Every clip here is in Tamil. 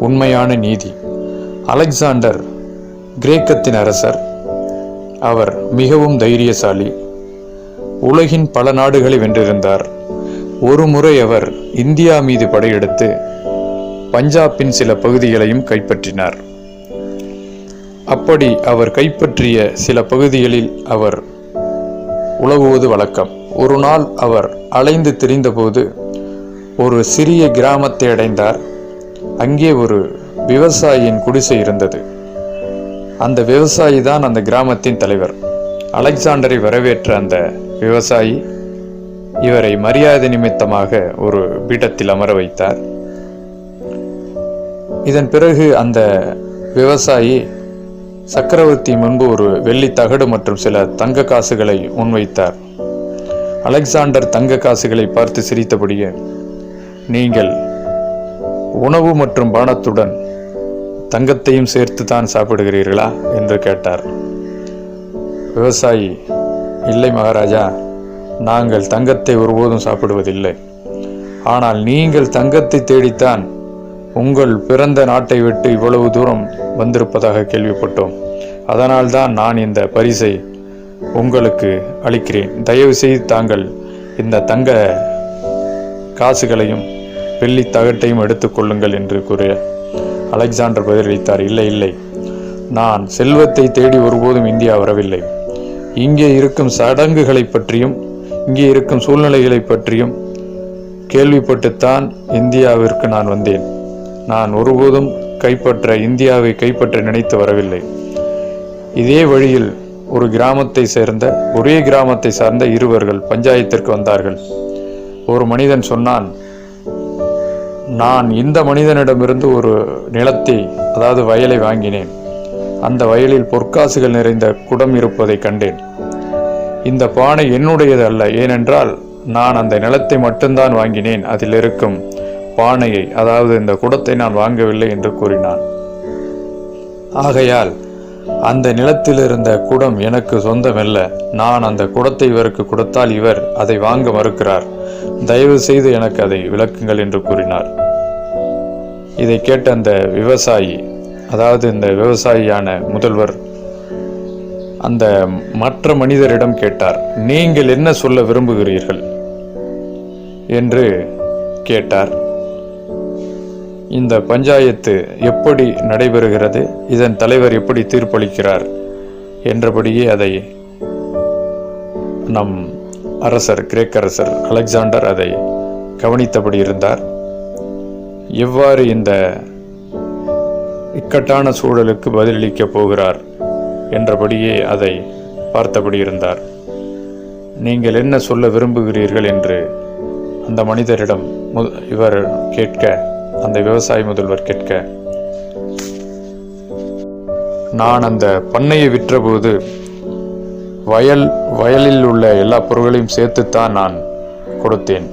உண்மையான நீதி. அலெக்சாண்டர் கிரேக்கத்தின் அரசர். அவர் மிகவும் தைரியசாலி. உலகின் பல நாடுகளை வென்றிருந்தார். ஒரு முறை அவர் இந்தியா மீது படையெடுத்து பஞ்சாபின் சில பகுதிகளையும் கைப்பற்றினார். அப்படி அவர் கைப்பற்றிய சில பகுதிகளில் அவர் உலகுவது வழக்கம். ஒரு நாள் அவர் அலைந்து திரிந்தபோது ஒரு சிறிய கிராமத்தை அடைந்தார். அங்கே ஒரு விவசாயியின் குடிசை இருந்தது. அந்த விவசாயி தான் அந்த கிராமத்தின் தலைவர். அலெக்சாண்டரை வரவேற்ற அந்த விவசாயி இவரை மரியாதை நிமித்தமாக ஒரு பீடத்தில் அமர வைத்தார். இதன் பிறகு அந்த விவசாயி சக்கரவர்த்தி முன்பு ஒரு வெள்ளி தகடு மற்றும் சில தங்க காசுகளை முன்வைத்தார். அலெக்சாண்டர் தங்க காசுகளை பார்த்து சிரித்தபடியே நீங்கள் உணவு மற்றும் பானத்துடன் தங்கத்தையும் சேர்த்து தான் சாப்பிடுகிறீர்களா என்று கேட்டார். விவசாயி இல்லை மகாராஜா நாங்கள் தங்கத்தை ஒருபோதும் சாப்பிடுவதில்லை. ஆனால் நீங்கள் தங்கத்தை தேடித்தான் உங்கள் பிறந்த நாட்டை விட்டு இவ்வளவு தூரம் வந்திருப்பதாக கேள்விப்பட்டோம். அதனால்தான் நான் இந்த பரிசை உங்களுக்கு அளிக்கிறேன். தயவு செய்து தாங்கள் இந்த தங்க காசுகளையும் வெள்ளி தகட்டையும் எடுத்துக்கொள்ளுங்கள் என்று கூறிய அலெக்சாண்டர் பதிலளித்தார் இல்லை இல்லை. நான் செல்வத்தை தேடி ஒருபோதும் இந்தியா வரவில்லை. இங்கே இருக்கும் சடங்குகளை பற்றியும் இங்கே இருக்கும் சூழ்நிலைகளை பற்றியும் கேள்விப்பட்டுத்தான் இந்தியாவிற்கு நான் வந்தேன். நான் ஒருபோதும் கைப்பற்ற இந்தியாவை கைப்பற்ற நினைத்து வரவில்லை. இதே வழியில் ஒரு கிராமத்தை சேர்ந்த ஒரே கிராமத்தை சார்ந்த இருவர்கள் பஞ்சாயத்திற்கு வந்தார்கள். ஒரு மனிதன் சொன்னான் நான் இந்த மனிதனிடமிருந்து ஒரு நிலத்தை அதாவது வயலை வாங்கினேன். அந்த வயலில் பொற்காசுகள் நிறைந்த குடம் இருப்பதை கண்டேன். இந்த பானை என்னுடையது அல்ல. ஏனென்றால் நான் அந்த நிலத்தை மட்டும்தான் வாங்கினேன். அதில் இருக்கும் பானையை அதாவது இந்த குடத்தை நான் வாங்கவில்லை என்று கூறினான். ஆகையால் அந்த நிலத்தில் இருந்த குடம் எனக்கு சொந்தமல்ல. நான் அந்த குடத்தை இவருக்கு கொடுத்தால் இவர் அதை வாங்க மறுக்கிறார். தயவு செய்து எனக்கு அதை விளக்குங்கள் என்று கூறினார். இதை கேட்ட அந்த விவசாயி அதாவது இந்த விவசாயியான முதல்வர் அந்த மற்ற மனிதரிடம் கேட்டார் நீங்கள் என்ன சொல்ல விரும்புகிறீர்கள்? என்று கேட்டார். இந்த பஞ்சாயத்து எப்படி நடைபெறுகிறது இதன் தலைவர் எப்படி தீர்ப்பளிக்கிறார் என்றபடியே அதை நம் அரசர் கிரேக்க அரசர் அலெக்சாண்டர் அதை கவனித்தபடி இருந்தார். எவ்வாறு இந்த இக்கட்டான சூழலுக்கு பதிலளிக்கப் போகிறார் என்றபடியே அதை பார்த்தபடி இருந்தார். நீங்கள் என்ன சொல்ல விரும்புகிறீர்கள் என்று அந்த மனிதரிடம் முத இவர் கேட்க அந்த விவசாய முதல்வர் கேட்க நான் அந்த பண்ணையை விற்றபோது வயல் வயலில் உள்ள எல்லா பொருள்களையும் சேர்த்துத்தான் நான் கொடுத்தேன்.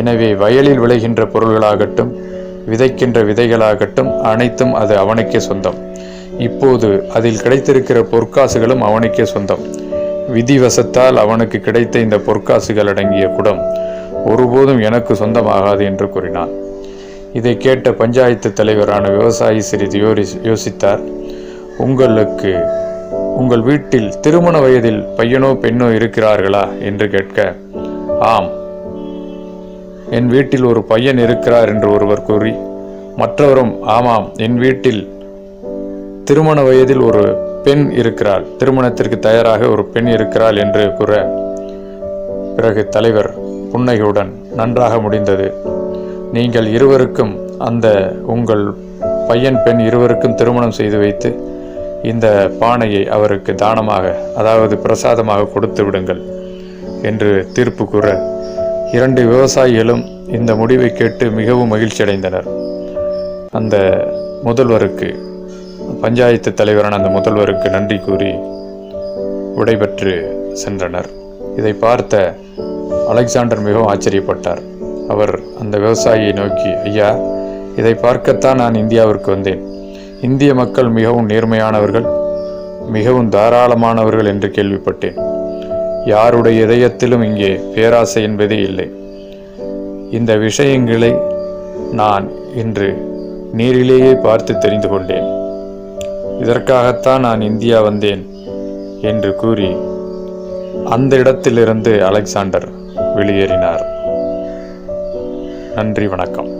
எனவே வயலில் விளைகின்ற பொருள்களாகட்டும் விதைக்கின்ற விதைகளாகட்டும் அனைத்தும் அது அவனுக்கே சொந்தம். இப்போது அதில் கிடைத்திருக்கிற பொற்காசுகளும் அவனுக்கே சொந்தம். விதிவசத்தால் அவனுக்கு கிடைத்த இந்த பொற்காசுகள் அடங்கிய குடம் ஒருபோதும் எனக்கு சொந்தமாகாது என்று கூறினான். இதை கேட்ட பஞ்சாயத்து தலைவரான விவசாயி சிறிது யோசித்தார். உங்களுக்கு உங்கள் வீட்டில் திருமண வயதில் பையனோ பெண்ணோ இருக்கிறார்களா என்று கேட்க ஆம். என் வீட்டில் ஒரு பையன் இருக்கிறார் என்று ஒருவர் கூறி மற்றவரும் ஆமாம் என் வீட்டில் திருமண வயதில் ஒரு பெண் இருக்கிறாள். திருமணத்திற்கு தயாராக ஒரு பெண் இருக்கிறாள் என்று கூற பிறகு தலைவர் புன்னகையுடன் நன்றாக முடிந்தது. நீங்கள் இருவருக்கும் அந்த உங்கள் பையன் பெண் இருவருக்கும் திருமணம் செய்து வைத்து இந்த பானையை அவருக்கு தானமாக அதாவது பிரசாதமாக கொடுத்து விடுங்கள் என்று தீர்ப்பு கூற இரண்டு விவசாயிகளும் இந்த முடிவை கேட்டு மிகவும் மகிழ்ச்சி அடைந்தனர் அந்த முதல்வருக்கு பஞ்சாயத்து தலைவரான அந்த முதல்வருக்கு நன்றி கூறி விடைபெற்று சென்றனர். இதை பார்த்த அலெக்சாண்டர் மிகவும் ஆச்சரியப்பட்டார். அவர் அந்த விவசாயியை நோக்கி ஐயா இதை பார்க்கத்தான் நான் இந்தியாவிற்கு வந்தேன். இந்திய மக்கள் மிகவும் நேர்மையானவர்கள் மிகவும் தாராளமானவர்கள் என்று கேள்விப்பட்டேன். யாருடைய இதயத்திலும் இங்கே பேராசை என்பதே இல்லை. இந்த விஷயங்களை நான் இன்று நேரிலேயே பார்த்து தெரிந்து கொண்டேன். இதற்காகத்தான் நான் இந்தியா வந்தேன் என்று கூறி அந்த இடத்திலிருந்து அலெக்சாண்டர் வெளியேறினார். நன்றி வணக்கம்.